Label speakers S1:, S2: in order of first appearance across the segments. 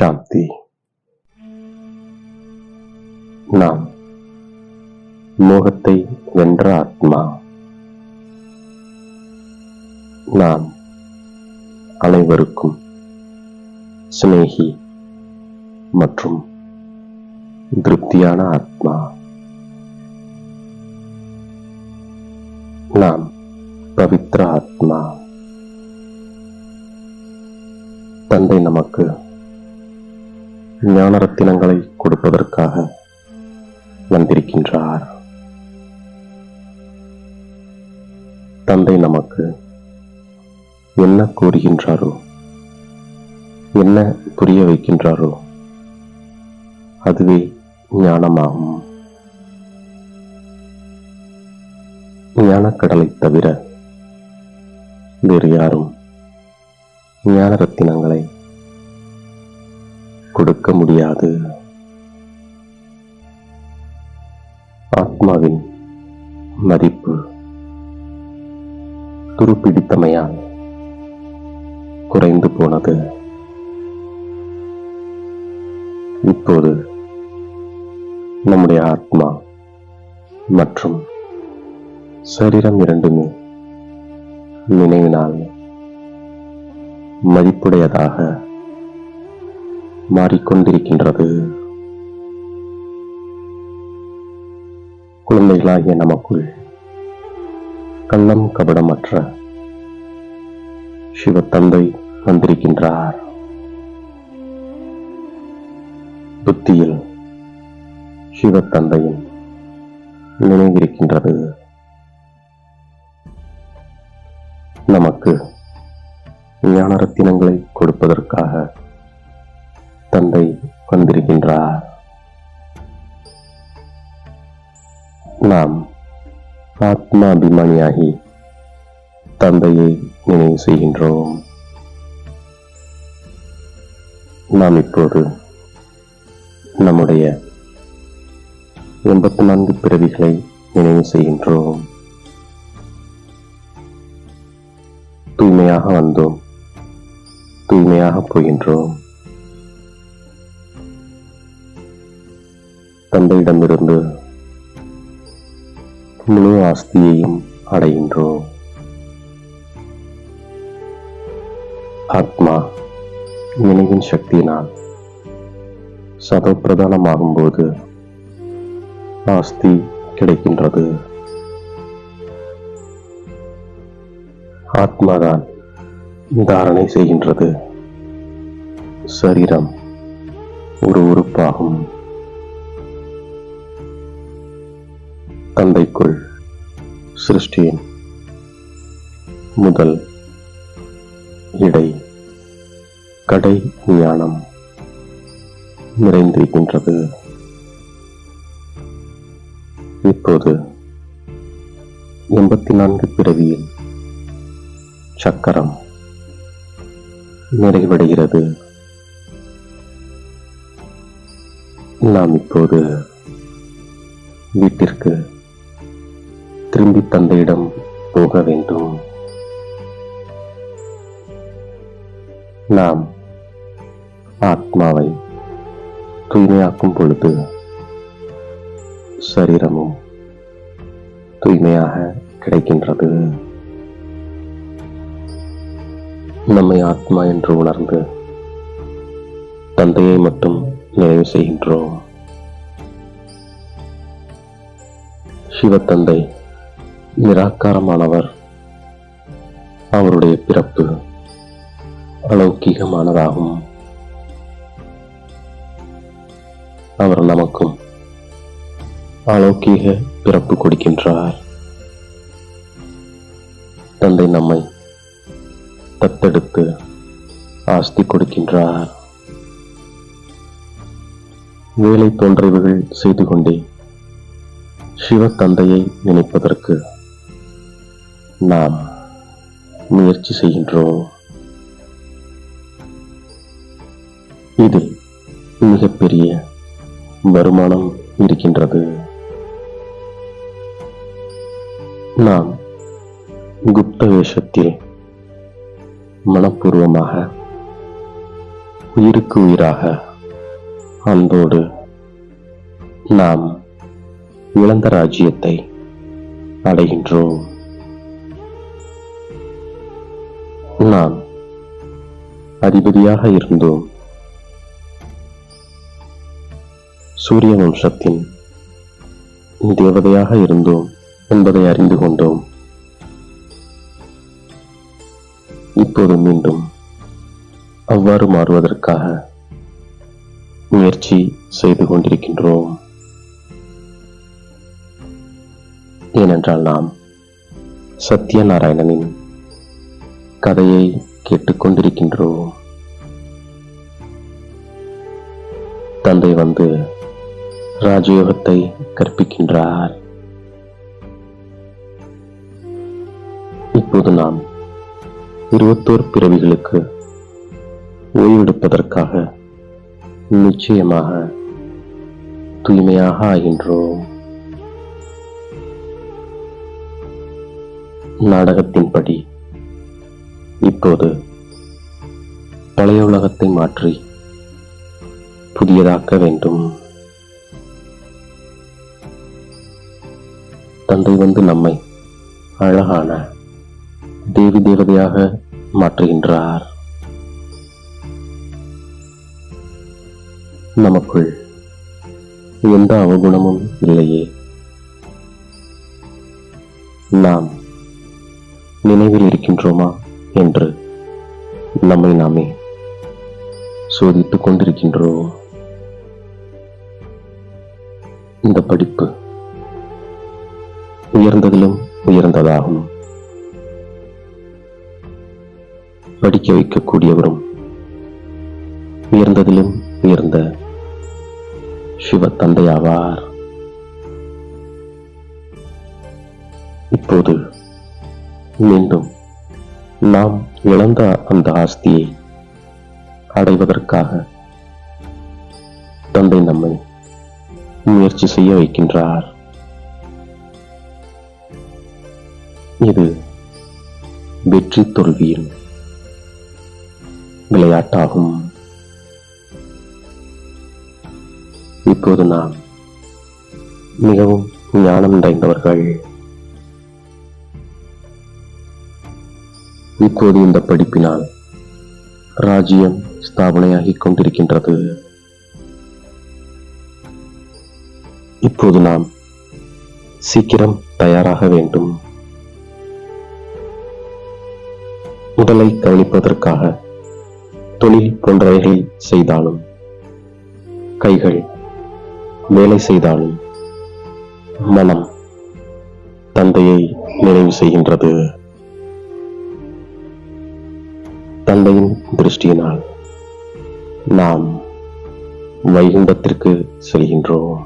S1: சாந்தி நாம் மோகத்தை வென்ற ஆத்மா நாம் அனைவருக்கும் சிநேகி மற்றும் திருப்தியான ஆத்மா நாம் பவித்ர ஆத்மா தந்தை நமக்கு ஞான ரத்தினங்களை கொடுப்பதற்காக வந்திருக்கின்றார். தந்தை நமக்கு என்ன கூறுகின்றாரோ என்ன புரிய வைக்கின்றாரோ அதுவே ஞானமாகும். ஞானக்கடலை தவிர வேறு யாரும் ஞான ரத்தினங்களை கொடுக்க முடியாது. ஆத்மாவின் மதிப்பு துருப்பிடித்தமையால் குறைந்து போனது. இப்போது நம்முடைய ஆத்மா மற்றும் சரீரம் இரண்டுமே நினைவினால் மதிப்புடையதாக மாறிக்கொண்டிருக்கின்றது. குழந்தைகளாகிய நமக்குள் கள்ளம் கபடமற்ற சிவத்தந்தை வந்திருக்கின்றார். புத்தியில் சிவத்தந்தையின் நினைவிருக்கின்றது. நமக்கு ஞான ரத்தினங்களை கொடுப்பதற்காக தந்தை வந்திருக்கின்றார். நாம் ஆத்மாபிமானியாகி தந்தையை நினைவு செய்கின்றோம். நாம் இப்போது நம்முடைய எண்பத்தி நான்கு பிறவிகளை நினைவு செய்கின்றோம். தூய்மையாக வந்தோம். தூய்மையாக போகின்றோம். தந்தையிடமிருந்து முழு ஆஸ்தியையும் அடைகின்றோம் ஆத்மா நினைவின் சக்தியினால் சதப்பிரதானமாகும்போது ஆஸ்தி கிடைக்கின்றது. ஆத்மாதான் தாரணை செய்கின்றது. சரீரம் ஒரு உறுப்பாகும். தந்தைக்குள் சிருஷ்டியின் முதல் இடை கடை ஞானம் நிறைந்திருக்கின்றது. இப்போது எண்பத்தி நான்கு பிறவியில் சக்கரம் நிறைவடைகிறது. நாம் இப்போது வீட்டிற்கு திரும்பி தந்தையிடம் போக வேண்டும். நாம் ஆத்மாவை தூய்மையாக்கும் பொழுது சரீரமும் தூய்மையாக கிடைக்கின்றது. நம்மை ஆத்மா என்று உணர்ந்து தந்தையை மட்டும் நிறைவு செய்கின்றோம். சிவத்தந்தை நிராகாரமானவர். அவருடைய பிறப்பு அலௌக்கிகமானதாகும் அவர் நமக்கும் அலௌக்கிக பிறப்பு கொடுக்கின்றார். தந்தை நம்மை தத்தெடுத்து ஆஸ்தி கொடுக்கின்றார். வேலை தோன்றிவுகள் செய்து கொண்டே சிவ தந்தையை நினைப்பதற்கு நாம் முயற்சி செய்கின்றோம். இதில் மிகப்பெரிய வருமானம் இருக்கின்றது. நாம் குப்த வேஷத்தில் மனப்பூர்வமாக உயிருக்கு உயிராக அன்போடு நாம் இழந்த ராஜ்யத்தை அடைகின்றோம். நாம் அதிபதியாக இருந்தோம். சூரிய வம்சத்தின் தேவதையாக இருந்தோம் என்பதை அறிந்து கொண்டோம். இப்போது மீண்டும் அவ்வாறு மாறுவதற்காக முயற்சி செய்து கொண்டிருக்கின்றோம். ஏனென்றால் நாம் சத்யநாராயணனின் கதையை கேட்டுக்கொண்டிருக்கின்றோம். தந்தை வந்து ராஜயோகத்தை கற்பிக்கின்றார். இப்போது நாம் இருபத்தோரு பிறவிகளுக்கு ஓய்வெடுப்பதற்காக நிச்சயமாக தூய்மையாக ஆகின்றோம். நாடகத்தின்படி இப்போது பழைய உலகத்தை மாற்றி புதியதாக்க வேண்டும். தந்தை வந்து நம்மை அழகான தேவி தேவதையாக மாற்றுகின்றார். நமக்குள் எந்த அவகுணமும் இல்லையே. நாம் நினைவில் இருக்கின்றோமா? என்று நம்மை நாமே சோதித்துக் கொண்டிருக்கின்றோம். இந்த படிப்பு உயர்ந்ததிலும் உயர்ந்ததாகும். படிக்க வைக்கக்கூடியவரும் உயர்ந்ததிலும் உயர்ந்த சிவ தந்தையாவார் இப்போது மீண்டும் நாம் இழந்த அந்த ஆஸ்தியை அடைவதற்காக தந்தை நம்மை முயற்சி செய்ய வைக்கின்றார். இது வெற்றி தோல்வியில் விளையாட்டாகும். இப்போது நாம் மிகவும் ஞானம் நிறைந்தவர்கள். இப்போது இந்த படிப்பினால் ராஜ்யம் ஸ்தாபனையாகிக் கொண்டிருக்கின்றது இப்போது நாம் சீக்கிரம் தயாராக வேண்டும். உடலை கவனிப்பதற்காக தொழில் போன்றவைகளை செய்தாலும் கைகள் வேலை செய்தாலும் மனம் தந்தையை நினைவு செய்கின்றது. தந்தையின் திருஷ்டியினால் நாம் வைகுண்டத்திற்கு செல்கின்றோம்.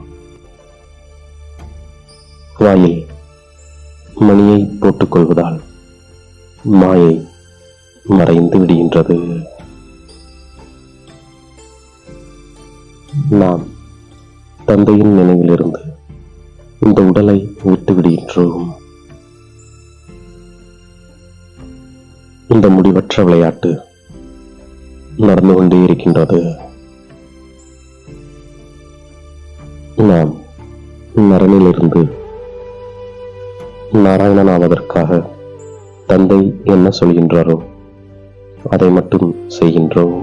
S1: வாயில் மணியை போட்டுக் கொள்வதால் மாயை மறைந்து விடுகின்றது. நாம் தந்தையின் நினைவிலிருந்து இந்த உடலை விட்டு விடுகின்றோம் இந்த முடிவற்ற விளையாட்டு நடந்து கொண்டே இருக்கின்றது. நாம் நரனிலிருந்து நாராயணனாவதற்காக தந்தை என்ன சொல்கின்றாரோ அதை மட்டும் செய்கின்றோம்.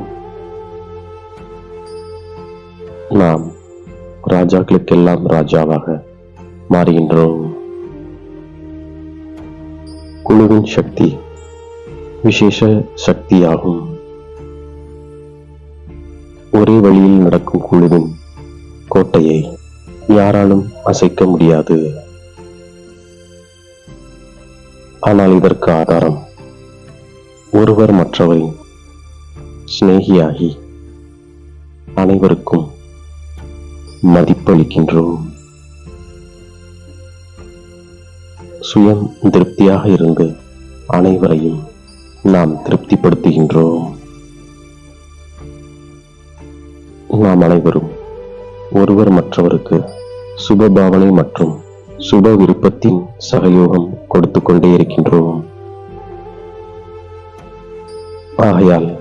S1: நாம் ராஜாக்களுக்கெல்லாம் ராஜாவாக மாறுகின்றோம். குழுவின் சக்தி விசேஷ சக்தியாகும் ஒரே வழியில் நடக்கும் குழுவின் கோட்டையை யாராலும் அசைக்க முடியாது. ஆனால் இதற்கு ஆதாரம் ஒருவர் மற்றவரை சிநேகியாகி அனைவருக்கும் மதிப்பளிக்கின்றோம். சுயம் திருப்தியாக இருந்து அனைவரையும் நாம் திருப்திப்படுத்துகின்றோம். நாம் அனைவரும் ஒருவர் மற்றவருக்கு சுப பாவனை மற்றும் சுப விருப்பத்தின் சகயோகம் கொடுத்து கொண்டே இருக்கின்றோம். ஆகையால்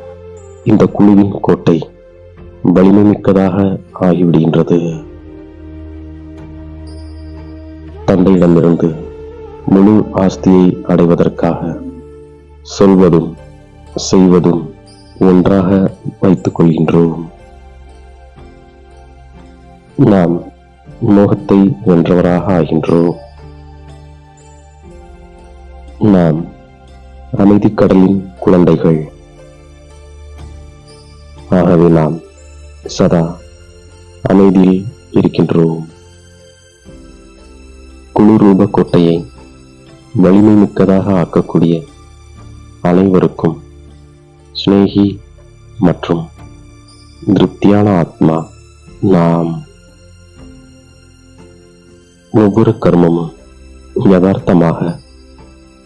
S1: இந்த குழுவின் கோட்டை வலிமைமிக்கதாக ஆகிவிடுகின்றது. தந்தையிடமிருந்து முழு ஆஸ்தியை அடைவதற்காக சொல்வதும் செய்வதும் ஒன்றாக வைத்துக் கொள்கின்றோம். நாம் மோகத்தை வென்றவராக ஆகின்றோம். நாம் அமைதிக் கடலின் குழந்தைகள். ஆகவே நாம் சதா அமைதியில் இருக்கின்றோம். குழு ரூப கோட்டையை வலிமை மிக்கதாக ஆக்கக்கூடிய அனைவருக்கும் சிநேகி மற்றும் திருப்தியான ஆத்மா நாம் ஒவ்வொரு கர்மமும் யதார்த்தமாக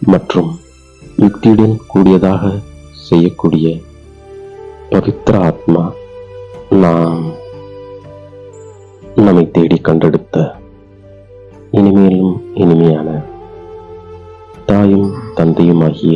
S1: மற்றும் யுக்தியுடன் கூடியதாக செய்யக்கூடிய பவித்திர ஆத்மா நாம் நம்மை தேடி கண்டெடுத்த இனிமேலும் இனிமையான தாயும் தந்தையுமாகிய